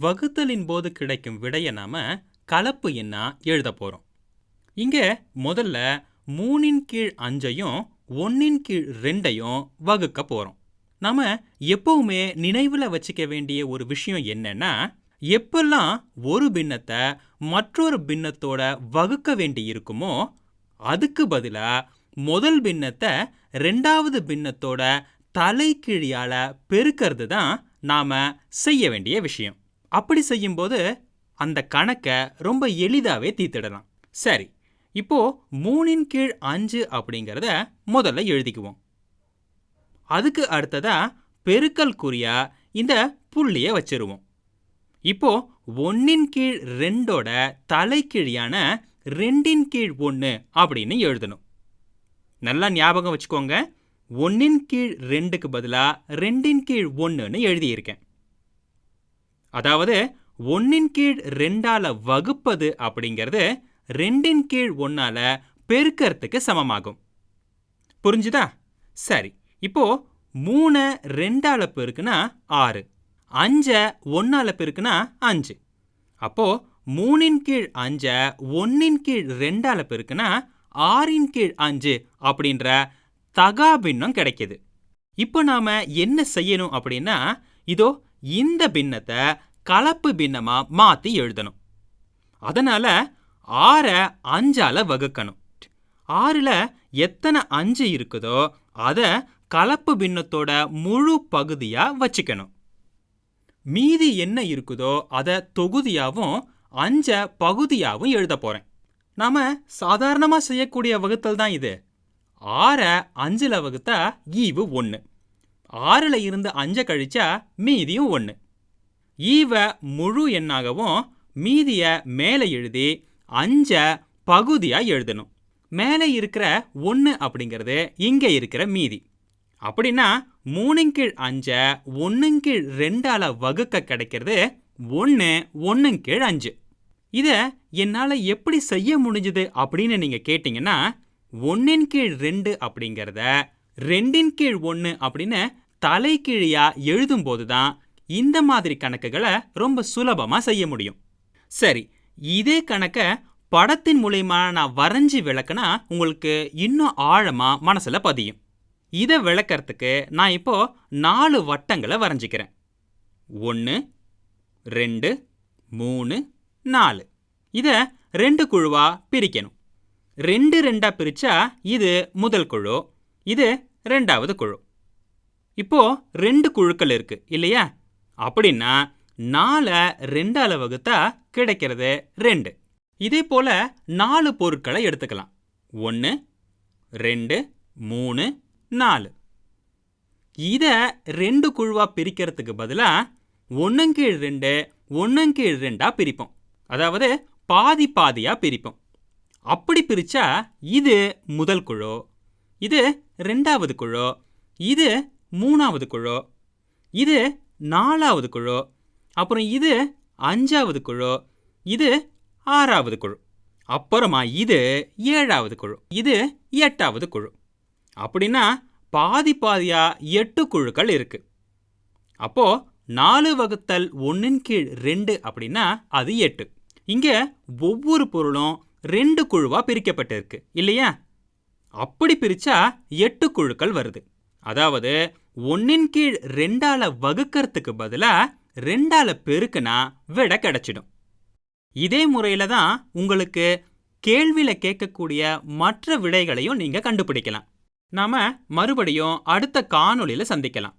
வகுத்தலின் போது கிடைக்கும் விடையை நாம் கலப்பு எண்ணா எழுத போகிறோம் இங்கே முதல்ல மூணின் கீழ் அஞ்சையும் ஒன்னின் கீழ் ரெண்டையும் வகுக்க போகிறோம் நாம எப்போவுமே நினைவில் வச்சுக்க வேண்டிய ஒரு விஷயம் என்னென்னா எப்பெல்லாம் ஒரு பின்னத்தை மற்றொரு பின்னத்தோட வகுக்க வேண்டி இருக்குமோ அதுக்கு பதிலா முதல் பின்னத்தை ரெண்டாவது பின்னத்தோட தலைக்கீழியால் பெருக்கிறது தான் நாம செய்ய வேண்டிய விஷயம். அப்படி செய்யும்போது அந்த கணக்கை ரொம்ப எளிதாவே தீர்த்திடலாம். சரி இப்போ மூணின் கீழ் அஞ்சு அப்படிங்கிறத முதல்ல எழுதிக்குவோம். அதுக்கு அடுத்ததா பெருக்கல் குறியா இந்த புள்ளியை வச்சிருவோம். இப்போ ஒன்னின் கீழ் ரெண்டோட தலைக்கீழியான ரெண்டின் கீழ் ஒன்று அப்படின்னு எழுதணும். நல்லா ஞாபகம் வச்சுக்கோங்க. ஒன்னின் கீழ் ரெண்டுக்கு பதிலாக ரெண்டின் கீழ் ஒன்றுன்னு எழுதியிருக்கேன். அதாவது ஒன்னின் கீழ் ரெண்டால வகுப்பது அப்படிங்கிறது ரெண்டின் கீழ் ஒன்னால பெருக்கறதுக்கு சமமாகும். புரிஞ்சுதா? சரி இப்போ மூணை ரெண்டால் பெருக்குனா ஆறு அஞ்ச ஒன்றால் பெருக்குனா அஞ்சு. அப்போ மூணின் கீழ் அஞ்ச ஒன்னின் கீழ் ரெண்டால் பெருக்குனா ஆறின் கீழ் அஞ்சு அப்படின்ற தகாபின்னம் கிடைக்கிது கிடைக்குது. இப்போ நாம என்ன செய்யணும் அப்படின்னா இதோ இந்த பின்னத்தை கலப்பு பின்னமா மாத்தி எழுதணும். அதனால ஆறை அஞ்சால வகுக்கணும். ஆறில் எத்தனை அஞ்சு இருக்குதோ அதை கலப்பு பின்னத்தோட முழு பகுதியா வச்சுக்கணும். மீதி என்ன இருக்குதோ அதை தொகுதியாவும் அஞ்ச பகுதியாவும் எழுத போறேன். நாம சாதாரணமா செய்யக்கூடிய வகுத்தல் தான் இது. ஆறை அஞ்சுல வகுத்தா ஈவு ஒன்று ஆறில் இருந்து அஞ்சை கழிச்சா மீதியும் ஒன்று ஈவை முழு எண்ணாகவும் மீதிய மேலே எழுதி அஞ்ச பகுதியாக எழுதணும். மேலே இருக்கிற ஒன்று அப்படிங்கிறது இங்கே இருக்கிற மீதி. அப்படின்னா மூணுங்கீழ் கீழ் அஞ்ச ரெண்டால் ரெண்டால வகுக்க கிடைக்கிறது ஒன்று ஒன்றுங்கீழ் அஞ்சு. இதை என்னால் எப்படி செய்ய முடிஞ்சுது அப்படின்னு நீங்கள் கேட்டிங்கன்னா ஒன்றின் கீழ் ரெண்டு அப்படிங்கிறத ரெண்டின் கீழ் ஒன்று அப்படின்னு தலைகீழியா எழுதும்போது தான் இந்த மாதிரி கணக்குகளை ரொம்ப சுலபமாக செய்ய முடியும். சரி இதே கணக்கை படத்தின் மூலயமா நான் வரைஞ்சி விளக்குனா உங்களுக்கு இன்னும் ஆழமாக மனசில் பதியும். இதை விளக்கறதுக்கு நான் இப்போ நாலு வட்டங்களை வரைஞ்சிக்கிறேன். ஒன்று ரெண்டு மூணு நாலு. இதை ரெண்டு குழுவாக பிரிக்கணும். ரெண்டு ரெண்டாக பிரித்தா இது முதல் குழு இது ரெண்டாவது குழு. இப்போ ரெண்டு குழுக்கள் இருக்கு இல்லையா? அப்படின்னா நாலை ரெண்டால வகுத்தா கிடைக்கிறது ரெண்டு. இதே போல நாலு பொருட்களை எடுத்துக்கலாம். ஒன்று ரெண்டு மூணு நாலு. இதை ரெண்டு குழுவா பிரிக்கிறதுக்கு பதிலாக ஒன்றுங்கீழ் ரெண்டு ஒன்றுங்கீழ் ரெண்டா பிரிப்போம். அதாவது பாதி பாதியா பிரிப்போம். அப்படி பிரிச்சா இது முதல் குழு இது ரெண்டாவது குழு இது மூணாவது குழு இது நாலாவது குழு அப்புறம் இது அஞ்சாவது குழு இது ஆறாவது குழு அப்புறமா இது ஏழாவது குழு இது எட்டாவது குழு. அப்படின்னா பாதி பாதியா எட்டு குழுக்கள் இருக்கு. அப்போ நாலு வகுத்தல் ஒன்றின் கீழ் ரெண்டு அப்படின்னா அது எட்டு. இங்க ஒவ்வொரு பொருளும் ரெண்டு குழுவா பிரிக்கப்பட்டிருக்கு இல்லையா? அப்படி பிரிச்சா எட்டு குழுக்கள் வருது. அதாவது ஒன்னின் கீழ் ரெண்டால வகுக்கறதுக்கு பதிலா ரெண்டால பெருக்குனா விட கிடைச்சிடும். இதே முறையில தான் உங்களுக்கு கேள்வியில் கேட்கக்கூடிய மற்ற விடைகளையும் நீங்க கண்டுபிடிக்கலாம். நாம மறுபடியும் அடுத்த காணொளியில சந்திக்கலாம்.